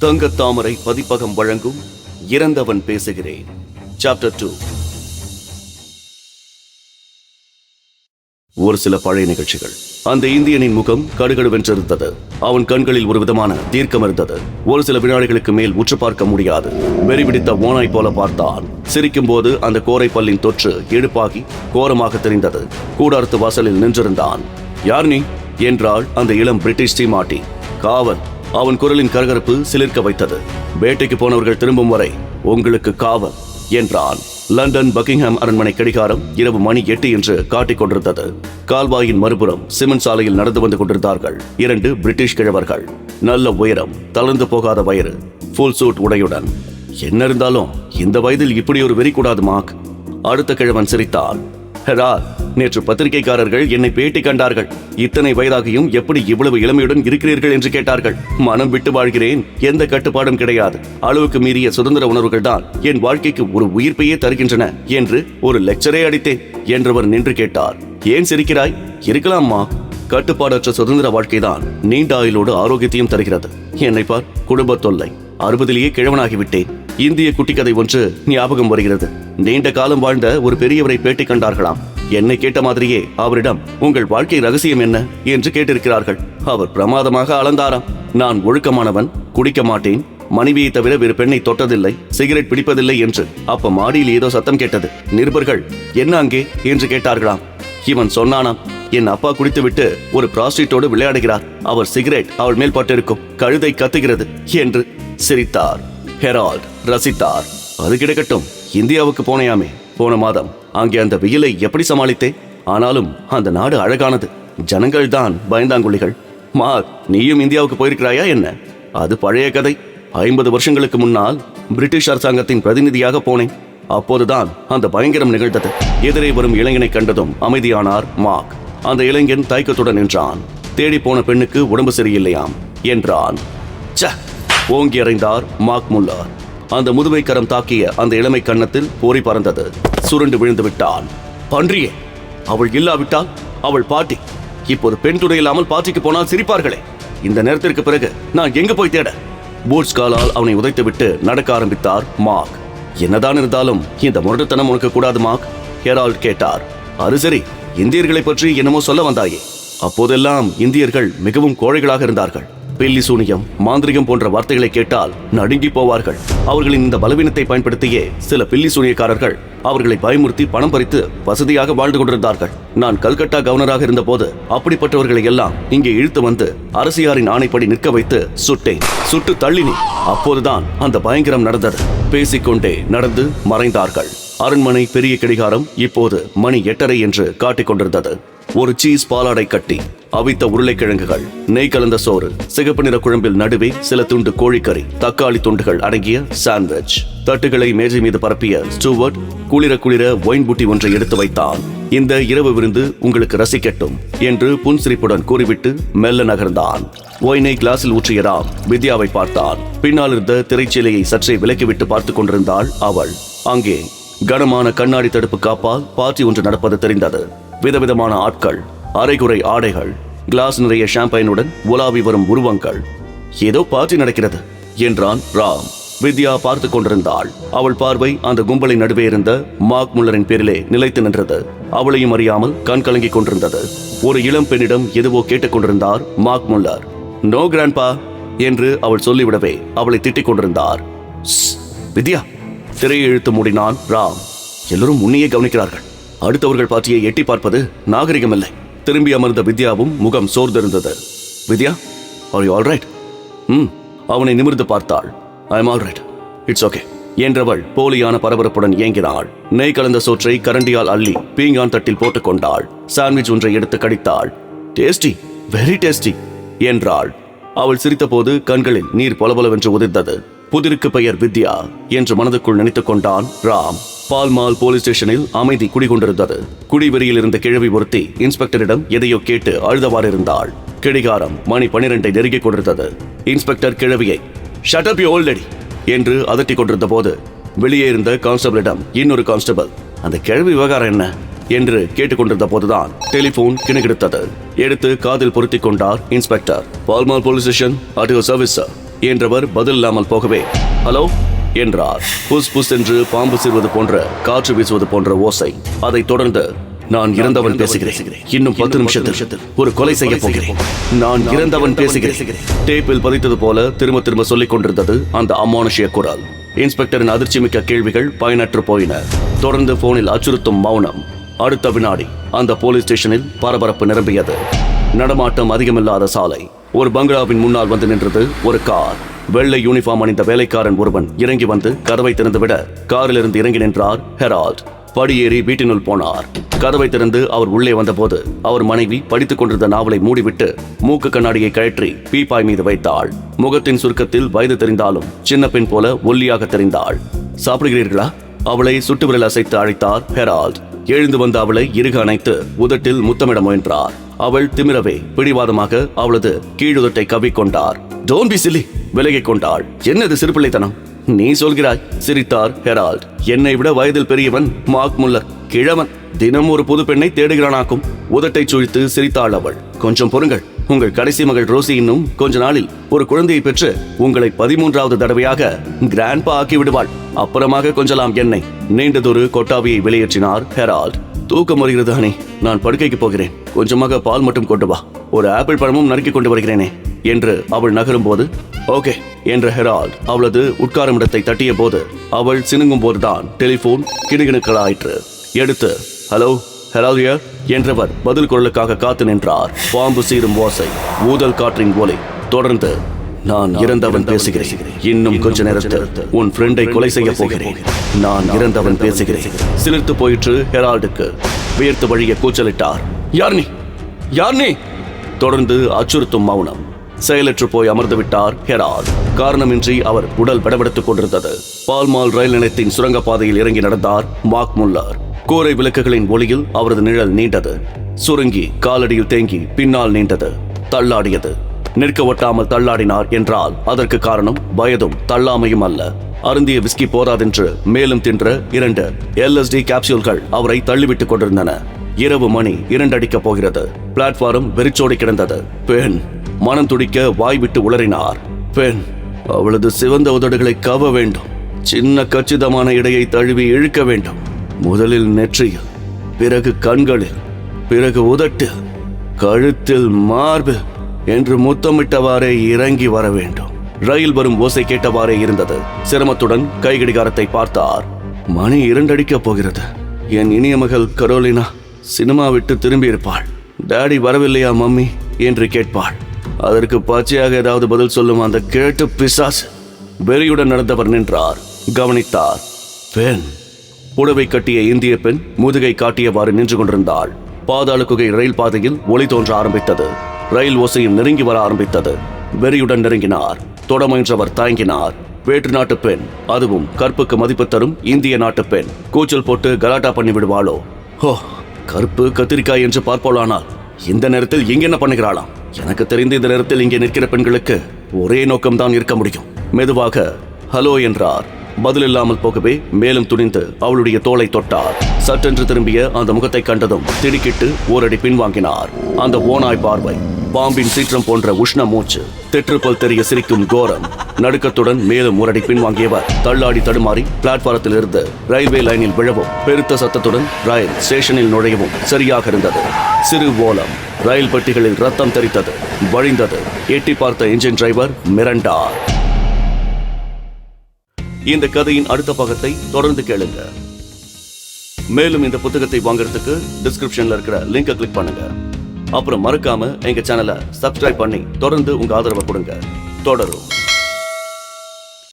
தங்கத்தாமரை பதிப்பகம் வழங்கும் இறந்தவன் பேசுகிறேன். சாப்டர் டூ ஒரு சில பழைய நிகழ்ச்சிகள். அந்த இந்தியனின் முகம் கடுகடுவென்றிருந்தது. அவன் கண்களில் ஒரு விதமான தீர்க்கம் இருந்தது. ஒரு சில வினாடிகளுக்கு மேல் உற்று பார்க்க முடியாது. வெறி பிடித்த ஓனாய் போல பார்த்தான். சிரிக்கும் போது அந்த கோரை பல்லின் தொற்று எடுப்பாகி கோரமாக தெரிந்தது. கூடாரத்து வாசலில் நின்றிருந்தான். யார் நீ? என்றாள் அந்த இளம் பிரிட்டிஷ் சீமாட்டி. காவல். அவன் குரலின் கரகரப்பு சிலிர்க்க வைத்தது. வேட்டைக்கு போனவர்கள் திரும்பும் வரை உங்களுக்கு காவல் என்றான். லண்டன் பக்கிங்ஹாம் அரண்மனை கடிகாரம் இரவு மணி எட்டு என்று காட்டிக் கொண்டிருந்தது. கால்வாயின் மறுபுறம் சிமெண்ட் சாலையில் நடந்து வந்து கொண்டிருந்தார்கள் இரண்டு பிரிட்டிஷ் கிழவர்கள். நல்ல உயரம் தளர்ந்து போகாத வயிறு ஃபுல் சூட் உடையுடன். என்ன இருந்தாலும் இந்த வயதில் இப்படி ஒரு வெறி கூடாது மாக் அடுத்த கிழவன் சிரித்தான் ஹெரா நேற்று பத்திரிகைக்காரர்கள் என்னை பேட்டி கண்டார்கள். இத்தனை வயதாகியும் எப்படி இவ்வளவு இளமையுடன் இருக்கிறீர்கள் என்று கேட்டார்கள். மனம் விட்டு வாழ்கிறேன் எந்த கட்டுப்பாடும் கிடையாது. அளவுக்கு மீறிய சுதந்திர உணர்வுகள் தான் என் வாழ்க்கைக்கு ஒரு உயிர்ப்பையே தருகின்றன என்று ஒரு லெக்சரே அடித்தேன் என்றவர் நின்று கேட்டார். ஏன் சிரிக்கிறாய்? இருக்கலாம்மா கட்டுப்பாடற்ற சுதந்திர வாழ்க்கைதான் நீண்ட ஆயுளோடு ஆரோக்கியத்தையும் தருகிறது. என்னை பார் குடும்ப தொல்லை அறுபதிலேயே கிழவனாகிவிட்டேன். இந்திய குட்டிக்கதை ஒன்று ஞாபகம் வருகிறது. நீண்ட காலம் வாழ்ந்த ஒரு பெரியவரை பேட்டி கண்டார்களாம். என்னை கேட்ட மாதிரியே அவரிடம் உங்கள் வாழ்க்கை ரகசியம் என்ன? என்று கேட்டிருக்கிறார்கள். அவர் பிரமாதமாக அளந்தாராம். நான் ஒழுக்கமானவன் குடிக்க மாட்டேன். மனைவியை தவிர வேறு பெண்ணை தொட்டதில்லை சிகரெட் பிடிப்பதில்லை என்று அப்ப மாடியில் ஏதோ சத்தம் கேட்டது. நிருபர்கள் என்ன அங்கே? என்று கேட்டார்களாம். இவன் சொன்னானாம் என் அப்பா குடித்துவிட்டு ஒரு பிராஸ்டிட்டோடு விளையாடுகிறார். அவர் சிகரெட் அவள் மேல் பட்டிருக்கும் கழுதை கத்துகிறது என்று சிரித்தார் ஹெரால்ட். ரசித்தார். அது கிடக்கட்டும். இந்தியாவுக்கு போனையாமே. போன மாதம் அங்கே அந்த வெயிலை எப்படி சமாளித்தே ஆனாலும் அந்த நாடு அழகானது. ஜனங்கள் தான் பயந்தாங்குழிகள். மா நீயும் இந்தியாவுக்கு போயிருக்கிறாயா என்ன? அது பழைய கதை. ஐம்பது வருஷங்களுக்கு முன்னால் பிரிட்டிஷ் அரசாங்கத்தின் பிரதிநிதியாக போனேன். அப்போதுதான் அந்த பயங்கரம் நிகழ்ந்தது. எதிரே வரும் இளைஞனை கண்டதும் அமைதியானார் மார்க். அந்த இளைஞன் தயக்கத்துடன் நின்றான். தேடி போன பெண்ணுக்கு உடம்பு சரியில்லையாம் என்றான். ச்ச! ஓங்கி அறைந்தார் மார்க் முல்லார். அந்த முதுமை கரம் தாக்கிய அந்த இளமை கன்னத்தில் போரி பறந்தது. சுருண்டு விழுந்து விட்டான் பன்றியே அவள் இல்லாவிட்டால் அவள் பாட்டி. இப்போது பெண் துணை இல்லாமல் பாட்டிக்கு போனால் சிரிப்பார்களே. இந்த நேரத்திற்கு பிறகு நான் எங்க போய் தேட? போட்ஸ் காலால் அவனை உதைத்துவிட்டு நடக்க ஆரம்பித்தார் மார்க் என்னதான் இருந்தாலும் இந்த முரட்டுத்தனம் உனக்கு கூடாது மார்க் ஹெரால்ட் கேட்டார். அது சரி இந்தியர்களை பற்றி என்னமோ சொல்ல வந்தாயே. அப்போதெல்லாம் இந்தியர்கள் மிகவும் கோழைகளாக இருந்தார்கள். பில்லி சூனியம் மாந்திரிகம் போன்ற வார்த்தைகளை கேட்டால் நடுங்கி போவார்கள். அவர்களின் இந்த பலவீனத்தை பயன்படுத்தியே சில பில்லி சூனியக்காரர்கள் அவர்களை பயமுறுத்தி பணம் பறித்து வசதியாக வாழ்ந்து கொண்டிருந்தார்கள். நான் கல்கட்டா கவர்னராக இருந்தபோது அப்படிப்பட்டவர்களை எல்லாம் இங்கே இழுத்து வந்து அரசியாரின் ஆணைப்படி நிற்க வைத்து சுட்டேன். சுட்டு தள்ளினி அப்போதுதான் அந்த பயங்கரம் நடந்தது. பேசிக்கொண்டே நடந்து மறைந்தார்கள். அரண்மனை பெரிய கடிகாரம் இப்போது மணி எட்டரை என்று காட்டிக் கொண்டிருந்தது. ஒரு சீஸ் பாலாடை கட்டி அவித்த உருளைக்கிழங்குகள் நெய் கலந்த சோறு சிகப்பு நிற குழம்பில் நடுவே சில துண்டு கோழிக்கறி தக்காளி துண்டுகள் அடங்கிய சாண்ட்விச். தட்டுகளை மேஜை மீது பரப்பிய ஸ்டூவர்ட் குளிர குளிர ஒயின் புட்டி ஒன்றை எடுத்து வைத்தான். இந்த இரவு விருந்து உங்களுக்கு ரசிக்கட்டும் என்று புன்சிரிப்புடன் கூறிவிட்டு மெல்ல நகர்ந்தான். ஒயினை கிளாஸில் ஊற்றிய ராம் வித்யாவை பார்த்தான். பின்னால் இருந்த திரைச்சீலையை சற்றே விலக்கிவிட்டு பார்த்துக் கொண்டிருந்தாள் அவள். அங்கே கனமான கண்ணாடி தடுப்பு காப்பால் பார்ட்டி ஒன்று நடப்பது தெரிந்தது. விதவிதமான ஆட்கள் அரைகுறை ஆடைகள் கிளாஸ் நிறைய ஷாம்பைனுடன் உலாவி வரும் உருவங்கள். ஏதோ பார்ட்டி நடக்கிறது என்றான் ராம். வித்யா பார்த்து கொண்டிருந்தாள். அவள் பார்வை அந்த கும்பலின் நடுவே இருந்த மார்க் முல்லரின் பேரிலே நிலைத்து நின்றது. அவளையும் அறியாமல் கண் கலங்கிக் கொண்டிருந்தது. ஒரு இளம் பெண்ணிடம் எதுவோ கேட்டுக் கொண்டிருந்தார் மார்க் முல்லர். நோ கிராண்ட்பா என்று அவள் சொல்லிவிடவே அவளை திட்டிக் கொண்டிருந்தார். வித்யா திரையை இழுத்து மூடினான் ராம். எல்லோரும் உன்னையே கவனிக்கிறார்கள். அடுத்தவர்கள் பார்ட்டியை எட்டி பார்ப்பது நாகரிகமில்லை. திரும்பி அமர்ந்த வித்யாவும் முகம் சோர்ந்திருந்தது. வித்யா ஆர் யூ ஆல்ரைட் ம் அவனை நிமிர்ந்து பார்த்தாள். I am alright it's okay என்றவள் போலியான பரபரப்புடன் ஏங்கினாள். நெய் கலந்த சோற்றை கரண்டியால் அள்ளி பீங்கான் தட்டில் போட்டுக் கொண்டாள். சாண்ட்விச் ஒன்றை எடுத்து கடித்தாள். டேஸ்டி வெரி டேஸ்டி என்றாள். அவள் சிரித்தபோது கண்களில் நீர் பொலபொலவென்று உதிர்ந்தது. புதிருக்கு பெயர் வித்யா என்று மனதுக்குள் நினைத்துக் கொண்டான் ராம். பால்மால் போலீஸ் ஸ்டேஷனில் அமைதி குடிகொண்டிருந்தது. குடிவெறியில் இருந்த கிழவி ஒருத்தி இன்ஸ்பெக்டரிடம் எதையோ கேட்டு அழுதவாறு இருந்தாள் கிடிகாரம் மணி பனிரெண்டை நெருங்கிக் கொண்டிருந்தது. Inspector கிழவியை shut up you old lady என்று அதட்டிக் கொண்டிருந்த போது வெளியே இருந்த கான்ஸ்டபிளிடம் இன்னொரு கான்ஸ்டபிள் அந்த கிழவி விவகாரம் என்ன? என்று கேட்டுக்கொண்டிருந்த போதுதான் டெலிபோன் கிணக்கெடுத்தது எடுத்து காதில் பொருத்திக் கொண்டார் inspector. பால்மால் police station at your service sir என்றவர் பதில் இல்லாமல் போகவே. ஹலோ? என்றார். புஸ் புஸ் என்று பாம்பு சீர்வது போன்ற காற்று வீசுவது போன்ற ஓசை. அதைத் தொடர்ந்து நான் இறந்தவன் பேசுகிறேன். இன்னும் பத்து நிமிஷத்தில் ஒரு கொலை செய்ய போகிறேன். நான் இறந்தவன் பேசுகிறேன். டேப்பில் பதித்தது போல திரும்ப திரும்ப சொல்லிக் கொண்டிருந்தது அந்த அமானுஷ்ய குரல். இன்ஸ்பெக்டரின் அதிர்ச்சிமிக்க கேள்விகள் பயனற்று போயின. தொடர்ந்து போனில் அச்சுறுத்தும் மௌனம். அடுத்த வினாடி அந்த போலீஸ் ஸ்டேஷனில் பரபரப்பு நிரம்பியது. நடமாட்டம் அதிகமில்லாத சாலை. ஒரு பங்களாவின் முன்னால் வந்து நின்றது ஒரு கார். வெள்ளை யூனிஃபார்ம் அணிந்த வேலைக்காரன் ஒருவன் இறங்கி வந்து கதவை திறந்துவிட காரிலிருந்து இறங்கி நின்றார் ஹெரால்ட். படியேறி வீட்டினுள் போனார். கதவை திறந்து அவர் உள்ளே வந்தபோது அவர் மனைவி படித்துக் கொண்டிருந்த நாவலை மூடிவிட்டு மூக்கு கண்ணாடியை கழற்றி பீப்பாய் மீது வைத்தாள். முகத்தின் சுருக்கத்தில் வயது தெரிந்தாலும் சின்ன பெண் போல ஒல்லியாக தெரிந்தாள். சாப்பிடுகிறீர்களா? அவளை சுட்டு விரல் அசைத்து அழைத்தார் ஹெரால்ட். எழுந்து வந்த அவளை இறுக அணைத்து உதட்டில் முத்தமிட முயன்றார். அவள் திமிரவே பிடிவாதமாக அவளது கீழுதட்டை கவிக்கொண்டார் டோன் பி சில்லி விலகிக் கொண்டாள். என்னது சிறுபிள்ளைத்தனம்? நீ சொல்கிறாய் சிரித்தார் ஹெரால்ட். என்னை விட வயதில் பெரியவன் மார்க் முல்லர். கிழவன் தினம் ஒரு புது பெண்ணை தேடுகிறானாக்கும். உதட்டை சுழித்து சிரித்தாள் அவள். கொஞ்சம் பொறுங்கள். உங்கள் கடைசி மகள் ரோசி இன்னும் கொஞ்ச நாளில் ஒரு குழந்தையை பெற்று உங்களை பதிமூன்றாவது தடவையாக கிராண்ட்பா ஆக்கி விடுவாள். அப்புறமாக கொஞ்சலாம் என்னை. நீண்டதொரு கொட்டாவியை வெளியேற்றினார் ஹெரால்ட். தூக்கம் வருகிறது ஹனி நான் படுக்கைக்கு போகிறேன். கொஞ்சமாக பால் மட்டும் கொண்டு வா. ஒரு ஆப்பிள் பழமும் நறுக்கி கொண்டு வருகிறேனே. என்று அவள் நகரும்போது ஓகே என்ற ஹெரால்ட் அவளது உட்காரும் இடத்தை தட்டிய போது அவள் சினுங்கும் போதுதான் டெலிபோன் கிணுகிணுக்களாயிற்று. எடுத்து ஹலோ ஹலோ என்றவர் பதில் குரலுக்காக காத்து நின்றார். பாம்பு சீரும் ஓசை ஊதல் காற்றின் ஒலி. தொடர்ந்து நான் இறந்தவன் பேசுகிறேன். இன்னும் கொஞ்ச நேரத்தில் உன் ஃப்ரெண்டை கொலை செய்ய போகிறேன். நான் இறந்தவன் பேசுகிறேன். சிலிர்த்து போயிற்று ஹெரால்டுக்கு. வியர்த்து வழிய கூச்சலிட்டார். யார் நீ? யார் நீ? தொடர்ந்து அச்சுறுத்தும் மௌனம். செயலற்று போய் அமர்ந்து விட்டார் ஹெரால்ட். காரணமின்றி அவர் உடல் விடவெடுத்துக் கொண்டிருந்தது. பால்மால் ரயில் நிலையத்தின் சுரங்கப்பாதையில் இறங்கி நடந்தார் மார்க் முல்லர். கூரை விளக்குகளின் ஒளியில் அவரது நிழல் நீண்டது. சுருங்கி காலடியில் தேங்கி பின்னால் நீண்டது. தள்ளாடியது. நிற்க ஒட்டாமல் தள்ளாடினார் என்றால் அதற்கு காரணம் வயதும் தள்ளாமையும் அல்ல. அருந்திய விஸ்கி போதாதென்று மேலும் தின்ற இரண்டு எல்எஸ்டி கேப்சூல்கள் அவரை தள்ளிவிட்டுக் கொண்டிருந்தன. இரவு மணி இரண்டடிக்கப் போகிறது. பிளாட்ஃபாரம் வெறிச்சோடி கிடந்தது. பெண் மனம் துடிக்க வாய் விட்டு உளறினார். பெண் அவளது சிவந்த உதடுகளை கவ வேண்டும். சின்ன கச்சிதமான இடையை தழுவி இழுக்க வேண்டும். முதலில் நெற்றியில் பிறகு கண்களில் பிறகு உதட்டில் கழுத்தில் மார்பில் என்று முத்தமிட்டவாறே இறங்கி வர வேண்டும். ரயில் வரும் ஓசை கேட்டவாறே இருந்தது. சிரமத்துடன் கை கடிகாரத்தை பார்த்தார். மணி இரண்டடிக்கப் போகிறது. என் இனிய மகள் கரோலினா சினிமா விட்டு திரும்பி இருப்பாள் டாடி வரவில்லையா மம்மி? என்று கேட்பாள். அதற்கு பச்சையாக ஏதாவது பதில் சொல்லும் அந்த கேட்டு பிசாஸ் வெறியுடன் நடந்தவர் நின்றார். கவனித்தார். பெண். புடவை கட்டிய இந்திய பெண் முதுகை காட்டியவாறு நின்று கொண்டிருந்தாள். பாதாள குகை ரயில் பாதையில் ஒளி தோன்ற ஆரம்பித்தது. ரயில் ஓசையும் நெருங்கி வர ஆரம்பித்தது. வெறியுடன் நெருங்கினார். தொட முயன்றவர் தயங்கினார். வேற்று நாட்டு பெண் அதுவும் கற்புக்கு மதிப்பு தரும் இந்திய நாட்டு பெண். கூச்சல் போட்டு கலாட்டா பண்ணி விடுவாளோ? ஹோ கருப்பு கத்திரிக்காய் என்று பார்ப்போலானால் இந்த நேரத்தில் இங்க என்ன பண்ணுகிறாளாம்? எனக்கு தெரிந்த இந்த நேரத்தில் இங்கே நிற்கிற பெண்களுக்கு ஒரே நோக்கம்தான் இருக்க முடியும். மெதுவாக ஹலோ என்றார். பதிலில்லாமல் போகவே மேலும் துணிந்து அவளுடைய தோலை தொட்டார். சட்டென்று திரும்பிய அந்த முகத்தை கண்டதும் திடுக்கிட்டு ஓரடி பின்வாங்கினார். அந்த ஓனாய் பார்வை பாம்பின் சீற்றம் போன்ற உஷ்ண மூச்சு தெற்றுப்பல் தெரிய சிரிக்கும் கோரம் நடுக்கத்துடன் மேலும் ஓரடி பின்வாங்கியவர் தள்ளாடி தடுமாறி பிளாட்பாரத்தில் இருந்து ரயில்வே லைனில் விழவும் பெருத்த சத்தத்துடன் ரயில் ஸ்டேஷனில் நுழையவும் சரியாக இருந்தது. சிறு ஓலம் ரயில் பெட்டிகளில் ரத்தம் தெரித்தது வழிந்தது. எட்டி பார்த்த இன்ஜின் டிரைவர் மிரண்டார். இந்த கதையின் அடுத்த பாகத்தை தொடர்ந்து கேளுங்க. மேலும் இந்த புத்தகத்தை வாங்குறதுக்கு டிஸ்கிரிப்ஷன்ல இருக்கிற லிங்கை கிளிக் பண்ணுங்க. அப்புறம் மறக்காம எங்க சேனலை சப்ஸ்கிரைப் பண்ணி தொடர்ந்து உங்க ஆதரவை கொடுங்க. தொடரும்.